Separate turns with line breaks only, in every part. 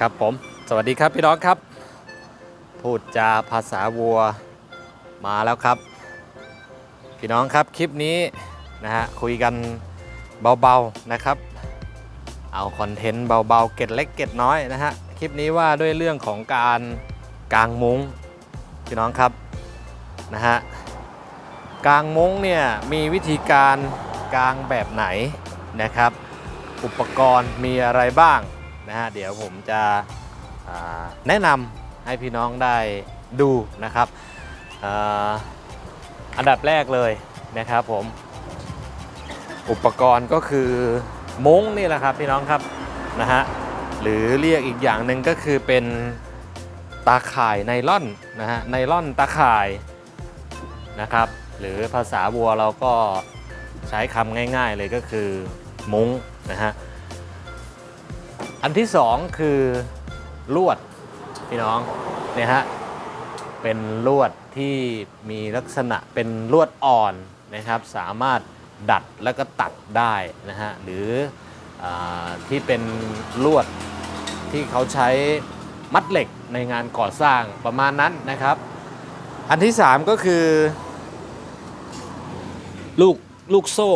ครับผม สวัสดีครับพี่น้องครับ พูดจาภาษาวัวมาแล้วครับ พี่น้องครับคลิปนี้นะฮะคุยกันเบาๆนะครับ เอาคอนเทนต์เบาๆเก็ดเล็กเก็ดน้อยนะฮะคลิปนี้ว่าด้วยเรื่องของการกางมุ้งพี่น้องครับนะฮะกางมุ้งเนี่ยมีวิธีการกางแบบไหนนะครับ อุปกรณ์มีอะไรบ้าง นะฮะเดี๋ยวผมจะแนะนำให้พี่น้องได้ดูนะครับอันดับแรกเลยนะครับผมอุปกรณ์ก็คือมุ้งนี่แหละครับพี่น้องครับนะฮะหรือเรียกอีกอย่างหนึ่งก็คือเป็นตาข่ายไนล่อนนะฮะไนล่อนตาข่ายนะครับ หรือภาษาวัวเราก็ใช้คำง่าย ๆเลยก็คือมุ้งนะฮะ อันที่สองคือลวดพี่น้องเนี่ยฮะเป็นลวดที่มีลักษณะเป็นลวดอ่อนนะครับ สามารถดัดแล้วก็ตัดได้นะฮะหรืออที่เป็นลวดที่เขาใช้มัดเหล็กในงานก่อสร้างประมาณนั้นนะครับ อันที่สามก็คือ ลูกลูกโซ่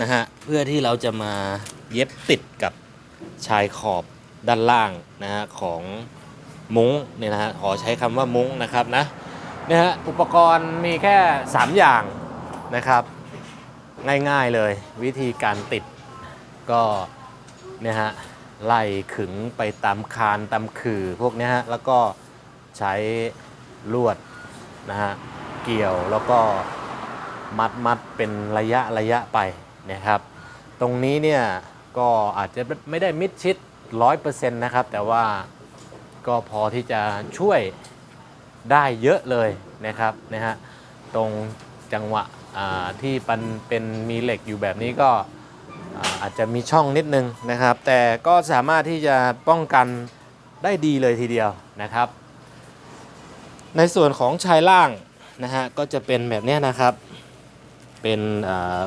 นะฮะเพื่อที่เราจะมาเย็บติดกับ ชายขอบด้านล่างนะฮะของมุ้งเนี่ยนะฮะขอใช้คำว่ามุ้งนะครับนะเนี่ยฮะอุปกรณ์มีแค่ 3 อย่างนะครับ ง่ายๆเลยวิธีการติดก็เนี่ยฮะไล่ขึงไปตามคานตามขื่อพวกนี้ฮะแล้วก็ใช้ลวดนะฮะเกี่ยวแล้วก็มัดมัดเป็นระยะระยะไปนะครับ ตรงนี้เนี่ย ก็อาจจะไม่ได้มิดชิด 100%นะครับ แต่ว่าก็พอที่จะช่วยได้เยอะเลยนะครับนะฮะตรงจังหวะที่มันเป็นมีเหล็กอยู่แบบนี้ก็อาอาจจะมีช่องนิดนึงนะครับ แต่ก็สามารถที่จะป้องกันได้ดีเลยทีเดียวนะครับ ในส่วนของชายล่างนะฮะก็จะเป็นแบบนี้นะครับ เป็น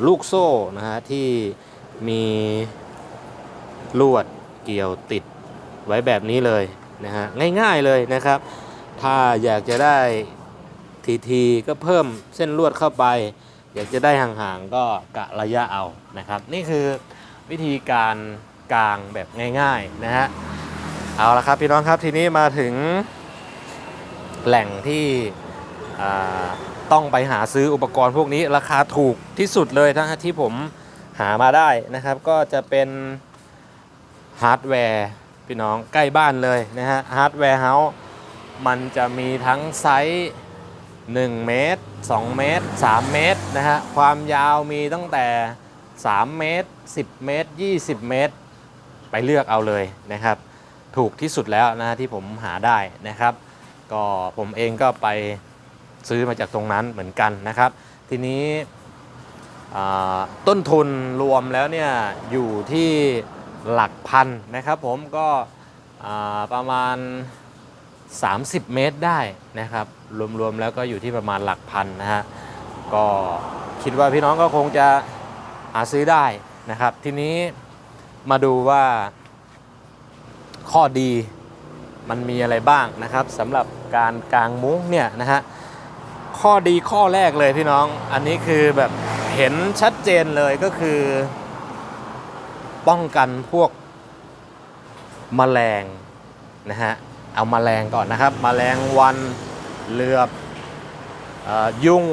ลูกโซ่นะฮะที่มี ลวดเกี่ยวติดไว้แบบนี้เลยนะฮะง่ายๆเลยนะครับ ถ้าอยากจะได้ทีทีก็เพิ่มเส้นลวดเข้าไป อยากจะได้ห่างๆก็กะระยะเอานะครับ นี่คือวิธีการกางแบบง่ายๆนะฮะเอาละครับพี่น้องครับทีนี้มาถึงแหล่งที่ต้องไปหาซื้ออุปกรณ์พวกนี้ราคาถูกที่สุดเลยทั้งที่ผมหามาได้นะครับ ก็จะเป็น ฮาร์ดแวร์พี่น้องใกล้บ้านเลยนะฮะฮาร์ดแวร์เฮาส์มันจะมีทั้งไซส์1เมตร2เมตร3เมตรนะฮะความยาวมีตั้งแต่ 3 เมตร 10 เมตร 20 เมตร ไปเลือกเอาเลยนะครับ ถูกที่สุดแล้วนะที่ผมหาได้นะครับ ก็ผมเองก็ไปซื้อมาจากตรงนั้นเหมือนกันนะครับ ทีนี้ต้นทุนรวมแล้วเนี่ยอยู่ที่ หลักพันนะครับผมก็ประมาณ 30 เมตรได้นะครับ รวมๆแล้วก็อยู่ที่ประมาณหลักพันนะฮะก็คิดว่าพี่น้องก็คงจะหาซื้อได้นะครับ ทีนี้มาดูว่าข้อดีมันมีอะไรบ้างนะครับสำหรับการกางมุ้งเนี่ยนะฮะข้อดีข้อแรกเลยพี่น้องอันนี้คือแบบเห็นชัดเจนเลยก็คือ ป้องกันพวกมแมลงนะฮะเอามาแมลงก่อนนะครับมแมลงวันเลือบอยุ่ง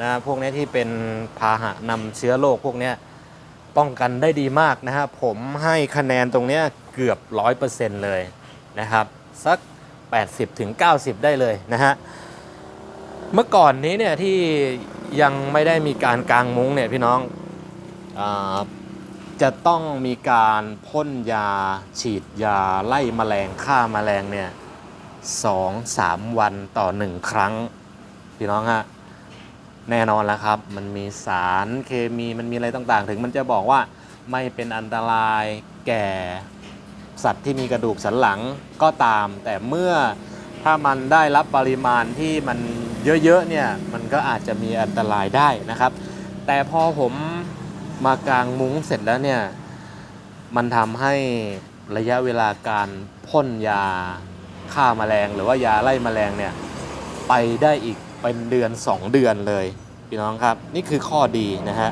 นะพวกนี้ที่เป็นพาหะนำเชื้อโรคพวกนี้ป้องกันได้ดีมากนะฮะผมให้คะแนนตรงเนี้ยเกือบ 100%เลยนะครับ สัก 80-90 ได้เลยนะฮะเมื่อก่อนนี้เนี่ยที่ยังไม่ได้มีการกางมุ้งเนี่ยพี่น้องอ จะต้องมีการพ่นยา ฉีดยาไล่แมลงฆ่าแมลงเนี่ยสองสามวันต่อหนึ่งครั้ง พี่น้องฮะแน่นอนแล้วครับ มันมีสารเคมีมันมีอะไรต่างๆ ถึงมันจะบอกว่าไม่เป็นอันตรายแก่สัตว์ที่มีกระดูกสันหลังก็ตาม แต่เมื่อถ้ามันได้รับปริมาณที่มันเยอะๆเนี่ยมันก็อาจจะมีอันตรายได้นะครับ แต่พอผม มากางมุ้งเสร็จแล้วเนี่ย มันทำให้ระยะเวลาการพ่นยาฆ่าแมลง หรือว่ายาไล่แมลงเนี่ยไปได้อีกเป็นเดือน 2 เดือนเลยพี่น้องครับ นี่คือข้อดีนะฮะ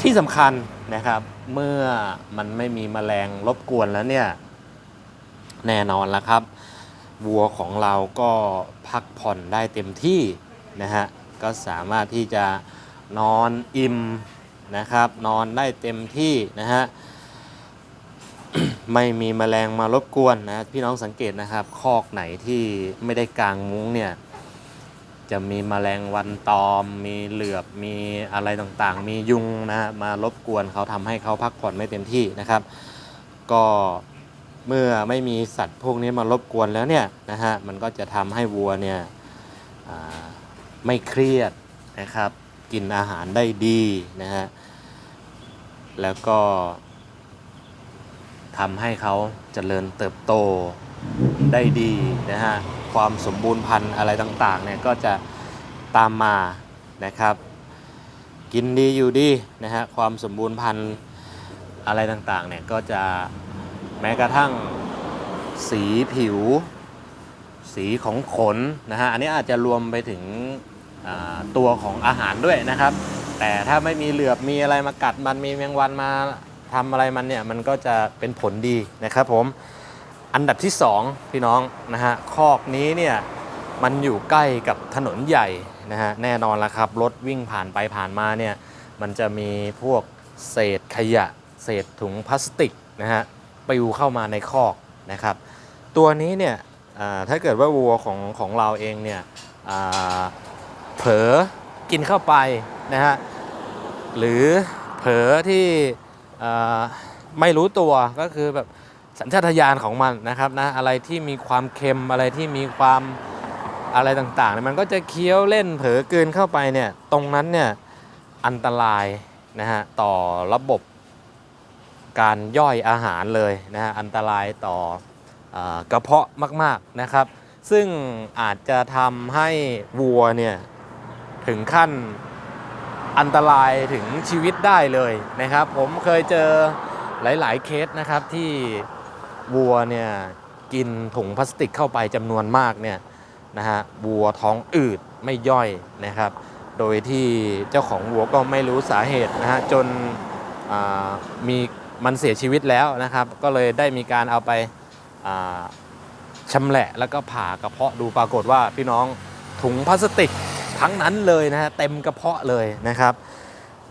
ที่สำคัญนะครับเมื่อมันไม่มีแมลงรบกวนแล้วเนี่ยแน่นอนแล้วครับวัวของเราก็พักผ่อนได้เต็มที่นะฮะก็สามารถที่จะ นอนอิ่มนะครับ นอนได้เต็มที่นะฮะไม่มีแมลงมารบกวนนะพี่น้องสังเกตนะครับ คอกไหนที่ไม่ได้กางมุ้งเนี่ยจะมีแมลงวันตอม มีเหลือบมีอะไรต่างๆ มียุงนะฮะมารบกวนเขาทำให้เขาพักผ่อนไม่เต็มที่นะครับ ก็เมื่อไม่มีสัตว์พวกนี้มารบกวนแล้วเนี่ยนะฮะมันก็จะทำให้วัวเนี่ยไม่เครียดนะครับ กินอาหารได้ดีนะฮะ แล้วก็ทำให้เขาเจริญเติบโตได้ดีนะฮะ ความสมบูรณ์พันธุ์อะไรต่างๆเนี่ยก็จะตามมานะครับ กินดีอยู่ดีนะฮะ ความสมบูรณ์พันธุ์อะไรต่างๆเนี่ยก็จะแม้กระทั่งสีผิว สีของขนนะฮะ อันนี้อาจจะรวมไปถึง ตัวของอาหารด้วยนะครับ แต่ถ้าไม่มีเหลือบมีอะไรมากัดมันมีแมงวันมาทำอะไรมันเนี่ยมันก็จะเป็นผลดีนะครับผมอันดับที่ 2 พี่น้องนะฮะคอกนี้เนี่ยมันอยู่ใกล้กับถนนใหญ่นะฮะแน่นอนละครับ รถวิ่งผ่านไปผ่านมาเนี่ยมันจะมีพวกเศษขยะ เศษถุงพลาสติกนะฮะปลิวเข้ามาในคอกนะครับ ตัวนี้เนี่ยถ้าเกิดว่าวัวของของเราเองเนี่ย เผลอกินเข้าไปนะฮะหรือเผลอที่ไม่รู้ตัวก็คือแบบสัญชาตญาณของมันนะครับนะอะไรที่มีความเค็มอะไรที่มีความอะไรต่างๆเนี่ยมันก็จะเคี้ยวเล่นเผลอกลืนเข้าไปเนี่ยตรงนั้นเนี่ยอันตรายนะฮะต่อระบบการย่อยอาหารเลยนะฮะอันตรายต่ออกระเพาะมากๆนะครับ ซึ่งอาจจะทำให้วัวเนี่ย ถึงขั้นอันตรายถึงชีวิตได้เลยนะครับ ผมเคยเจอหลาย ๆ เคสนะครับที่วัวเนี่ยกินถุงพลาสติกเข้าไปจำนวนมากเนี่ยนะฮะวัวท้องอืดไม่ย่อยนะครับ โดยที่เจ้าของวัวก็ไม่รู้สาเหตุนะฮะจนมีมันเสียชีวิตแล้วนะครับ ก็เลยได้มีการเอาไปชำแหละแล้วก็ผ่ากระเพาะดูปรากฏว่าพี่น้องถุงพลาสติก ทั้งนั้นเลยนะฮะเต็มกระเพาะเลยนะครับ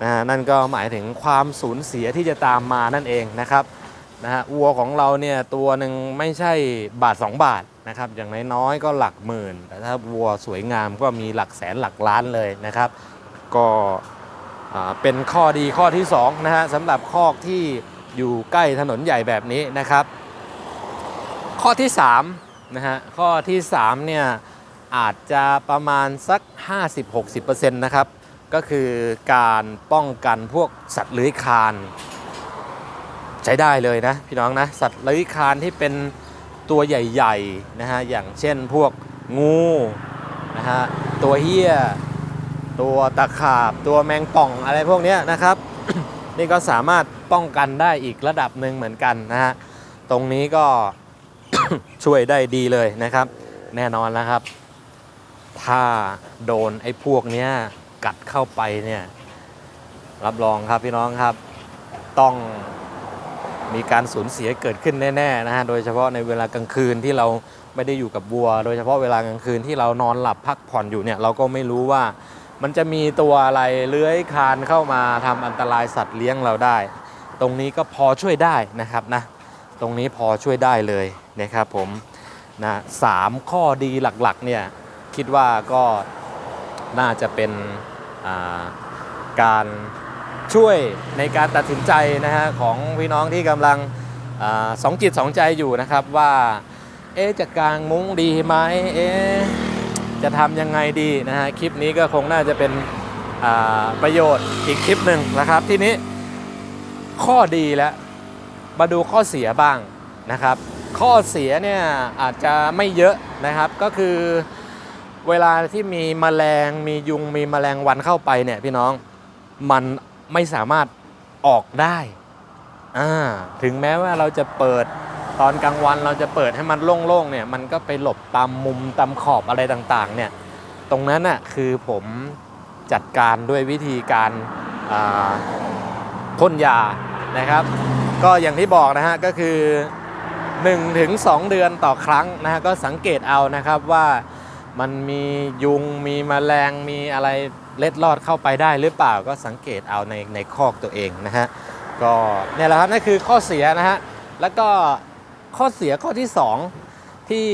นะนั่นก็หมายถึงความสูญเสียที่จะตามมานั่นเองนะครับนะฮะวัวของเราเนี่ยตัวหนึ่งไม่ใช่บาท 2 บาทนะครับอย่างน้อยๆก็หลักหมื่นแต่ถ้าวัวสวยงามก็มีหลักแสนหลักล้านเลยนะครับ ก็เป็นข้อดีข้อที่2นะฮะสำหรับคอกที่อยู่ใกล้ถนนใหญ่แบบนี้นะครับ ข้อที่3นะฮะข้อที่3เนี่ย อาจจะประมาณสัก 50-60%นะครับ ก็คือการป้องกันพวกสัตว์เลื้อยคลาน ใช้ได้เลยนะพี่น้องนะ สัตว์เลื้อยคลานที่เป็นตัวใหญ่ๆนะฮะอย่างเช่นพวกงูนะฮะตัวเหี้ย ตัวตะขาบ ตัวแมงป่องอะไรพวกนี้นะครับ นี่ก็สามารถป้องกันได้อีกระดับหนึ่งเหมือนกันนะฮะตรงนี้ก็ช่วยได้ดีเลยนะครับ แน่นอนแล้วครับ ถ้าโดนไอ้พวกเนี้ยกัดเข้าไปเนี่ยรับรองครับพี่น้องครับ ต้องมีการสูญเสียเกิดขึ้นแน่ๆนะฮะโดยเฉพาะในเวลากลางคืนที่เราไม่ได้อยู่กับวัว โดยเฉพาะเวลากลางคืนที่เรานอนหลับพักผ่อนอยู่เนี่ยเราก็ไม่รู้ว่ามันจะมีตัวอะไรเลื้อยคลานเข้ามาทำอันตรายสัตว์เลี้ยงเราได้ ตรงนี้ก็พอช่วยได้นะครับนะตรงนี้พอช่วยได้เลยนะครับผมนะสามข้อดีหลักๆเนี่ย คิดว่าก็น่าจะเป็นาการช่วยในการตัดสินใจนะฮะของพี่น้องที่กำลังอสองจิตสองใจอยู่นะครับว่าเอ๊จะกางมุ้งดีไหมเอ๊จะทำยังไงดีนะฮะคลิปนี้ก็คงน่าจะเป็นประโยชน์อีกคลิปหนึ่งนะครับทีนี้ข้อดีแล้วมาดูข้อเสียบ้างนะครับ ข้อเสียเนี่ยอาจจะไม่เยอะนะครับก็คือ เวลาที่มีแมลงมียุงมีแมลงวันเข้าไปเนี่ยพี่น้องมันไม่สามารถออกได้อ่าถึงแม้ว่าเราจะเปิดตอนกลางวันเราจะเปิดให้มันโล่งๆเนี่ยมันก็ไปหลบตามมุมตามขอบอะไรต่างๆเนี่ยตรงนั้นน่ะคือผมจัดการด้วยวิธีการาพ่นยานะครับ ก็อย่างที่บอกนะฮะก็คือ1-2ถึง2เดือนต่อครั้งนะฮะก็สังเกตเอานะครับว่า มันมียุงมีแมลงมีอะไรเล็ดลอดเข้าไปได้หรือเปล่าก็สังเกตเอาในในคอกตัวเองนะฮะก็เนี่ยแหละครับนั่นคือข้อเสียนะฮะแล้วก็ข้อเสียข้อที่ 2 ที่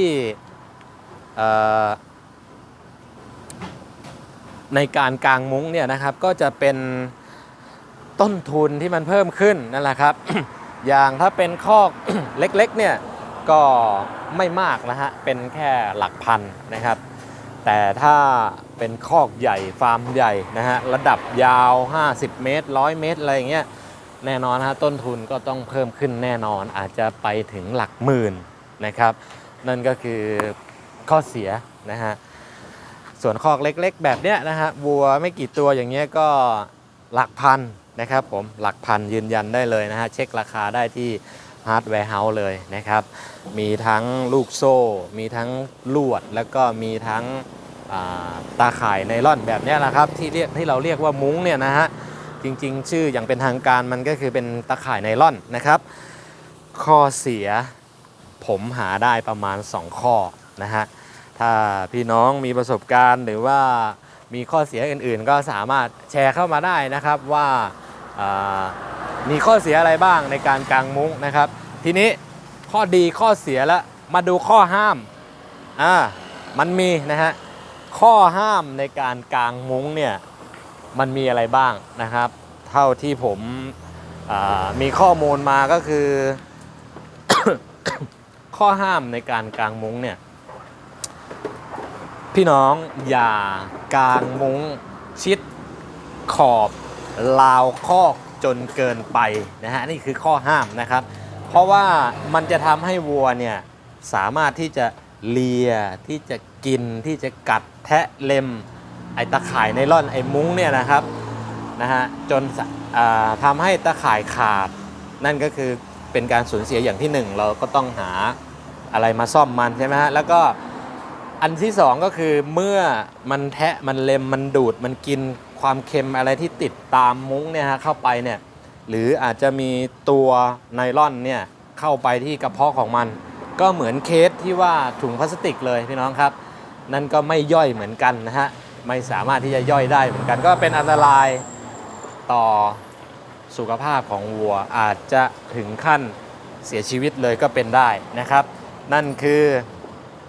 ในการกางมุ้งเนี่ยนะครับก็จะเป็นต้นทุนที่มันเพิ่มขึ้นนั่นแหละครับ อย่างถ้าเป็นคอกเล็กๆเนี่ยก็ไม่มากนะฮะเป็นแค่หลักพันนะครับ แต่ถ้าเป็นคอกใหญ่ฟาร์มใหญ่นะฮะระดับยาว 50 เมตร 100 เมตร อะไรอย่างเงี้ยแน่นอนฮะต้นทุนก็ต้องเพิ่มขึ้นแน่นอนอาจจะไปถึงหลักหมื่นนะครับ นั่นก็คือข้อเสียนะฮะส่วนคอกเล็กๆ แบบเนี้ยนะฮะวัวไม่กี่ตัวอย่างเงี้ยก็หลักพันนะครับผมหลักพันยืนยันได้เลยนะฮะเช็คราคาได้ที่ ฮาร์ดแวร์เฮาส์เลยนะครับ มีทั้งลูกโซ่ มีทั้งลวด แล้วก็มีทั้งาตาข่ายไนล่อนแบบนี้ยนะครับ ที่เรียกที่เราเรียกว่ามุ้งเนี่ยนะฮะ จริงๆ ชื่ออย่างเป็นทางการมันก็คือเป็นตะข่ายไนล่อนนะครับ ข้อเสียผมหาได้ประมาณ 2 ข้อนะฮะ ถ้าพี่น้องมีประสบการณ์หรือว่ามีข้อเสียอื่นๆ ก็สามารถแชร์เข้ามาได้นะครับว่าอ่า มีข้อเสียอะไรบ้างในการกางมุ้งนะครับ ทีนี้ข้อดีข้อเสียแล้วมาดูข้อห้ามอ่ามันมีนะฮะข้อห้ามในการกางมุ้งเนี่ยมันมีอะไรบ้างนะครับ เท่าที่ผมมีข้อมูลมาก็คือ ข้อห้ามในการกางมุ้งเนี่ยพี่น้องอย่ากางมุ้งชิดขอบลาวคอก จนเกินไปนะฮะนี่คือข้อห้ามนะครับ เพราะว่ามันจะทำให้วัวเนี่ยสามารถที่จะเลียที่จะกินที่จะกัดแทะเล็ม ไอตะข่ายไนล่อนไอมุ้งเนี่ยนะครับนะฮะจนทำให้ตะข่ายขาด นั่นก็คือเป็นการสูญเสียอย่างที่หนึ่งเราก็ต้องหาอะไรมาซ่อมมันใช่ไหมฮะแล้วก็อันที่สองก็คือเมื่อมันแทะมันเล็มมันดูดมันกิน ความเค็มอะไรที่ติดตามมุ้งเนี่ยฮะเข้าไปเนี่ยหรืออาจจะมีตัวไนล่อนเนี่ยเข้าไปที่กระเพาะของมัน ก็เหมือนเคสที่ว่าถุงพลาสติกเลยพี่น้องครับ นั่นก็ไม่ย่อยเหมือนกันนะฮะไม่สามารถที่จะย่อยได้เหมือนกัน ก็เป็นอันตรายต่อสุขภาพของวัวอาจจะถึงขั้นเสียชีวิตเลยก็เป็นได้นะครับ นั่นคือ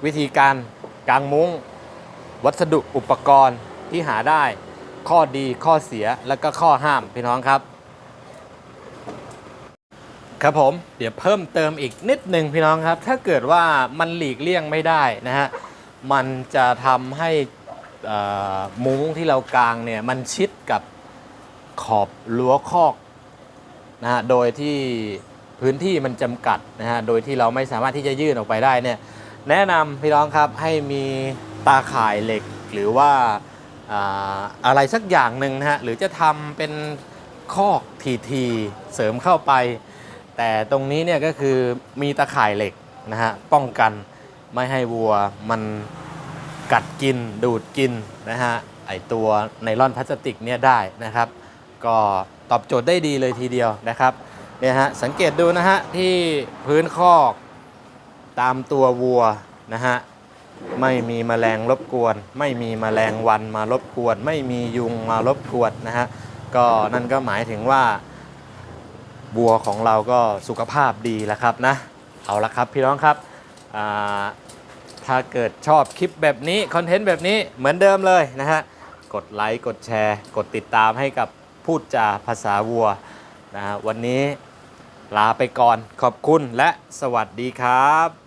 วิธีการกางมุ้ง วัสดุอุปกรณ์ที่หาได้ ข้อดีข้อเสียและก็ข้อห้ามพี่น้องครับ ครับผมเดี๋ยวเพิ่มเติมอีกนิดหนึ่งพี่น้องครับ ถ้าเกิดว่ามันหลีกเลี่ยงไม่ได้นะฮะมันจะทำให้มุ้งที่เรากางเนี่ยมันชิดกับขอบรั้วคอกนะฮะโดยที่พื้นที่มันจำกัดนะฮะโดยที่เราไม่สามารถที่จะยื่นออกไปได้เนี่ยแนะนำพี่น้องครับให้มีตาข่ายเหล็กหรือว่า อะไรสักอย่างหนึ่งนะฮะหรือจะทำเป็นคอกทีๆเสริมเข้าไป แต่ตรงนี้เนี่ยก็คือมีตะข่ายเหล็กนะฮะป้องกันไม่ให้วัวมันกัดกินดูดกินนะฮะไอตัวไนล่อนพลาสติกเนี่ยได้นะครับ ก็ตอบโจทย์ได้ดีเลยทีเดียวนะครับเนี่ยฮะสังเกตดูนะฮะที่พื้นคอกตามตัววัวนะฮะ ไม่มีแมลงรบกวน ไม่มีแมลงวันมารบกวน ไม่มียุงมารบกวนนะฮะก็นั่นก็หมายถึงว่า บัวของเราก็สุขภาพดีแล้วครับนะ เอาละครับพี่น้องครับถ้าเกิดชอบคลิปแบบนี้ คอนเทนต์แบบนี้เหมือนเดิมเลยนะฮะกดไลค์กดแชร์ กดติดตามให้กับพูดจาภาษาวัวนะฮะวันนี้ลาไปก่อนขอบคุณและสวัสดีครับ